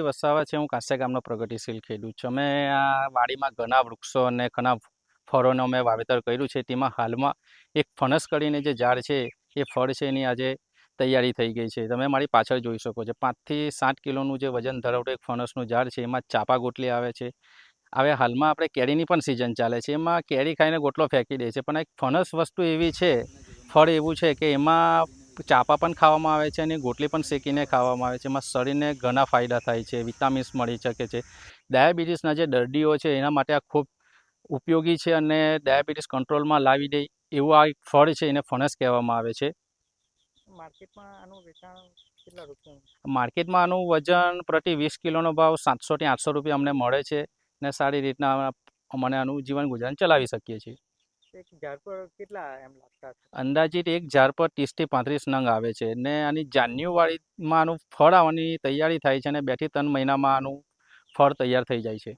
વસાવા છે, હું કાંસા ગામનો પ્રગતિશીલ ખેડૂત છું. અમે આ વાડીમાં ઘણા વૃક્ષો અને ઘણા ફળોનું અમે વાવેતર કર્યું છે. તેમાં હાલમાં એક ફણસ કરીને જે ઝાડ છે, એ ફળ છે, એની આજે તૈયારી થઈ ગઈ છે. તમે મારી પાછળ જોઈ શકો છો. પાંચથી સાત કિલોનું જે વજન ધરાવતું એક ફણસનું ઝાડ છે, એમાં ચાપા ગોટલી આવે છે. હવે હાલમાં આપણે કેરીની પણ સિઝન ચાલે છે. એમાં કેરી ખાઈને ગોટલો ફેંકી દે છે. પણ એક ફણસ વસ્તુ એવી છે, ફળ એવું છે કે એમાં ચાપા પણ ખાવામાં આવે છે અને ગોટલી પણ શેકીને ખાવામાં આવે છે એમાં શરીરને ઘણા ફાયદા થાય છે વિટામિન્સ મળી શકે છે ડાયાબિટીસના જે દર્દીઓ છે એના માટે આ ખૂબ ઉપયોગી છે અને ડાયાબિટીસ કંટ્રોલમાં લાવી દે એવું આ એક ફળ છે એને ફણસ કહેવામાં આવે છે માર્કેટમાં આનું વેચાણ કેટલા રૂપિયા માર્કેટમાં આનું વજન પ્રતિ વીસ કિલોનો ભાવ સાતસોથી આઠસો રૂપિયા અમને મળે છે ને સારી રીતના અમને આનું જીવન ગુજરાન ચલાવી શકીએ છીએ અંદાજિત એક ઝાડ પર ત્રીસથી પાંત્રીસ નંગ આવે છે. ને આની જાન્યુઆરીમાં આનું ફળ આવવાની તૈયારી થાય છે અને બેથી ત્રણ મહિનામાં આનું ફળ તૈયાર થઈ જાય છે.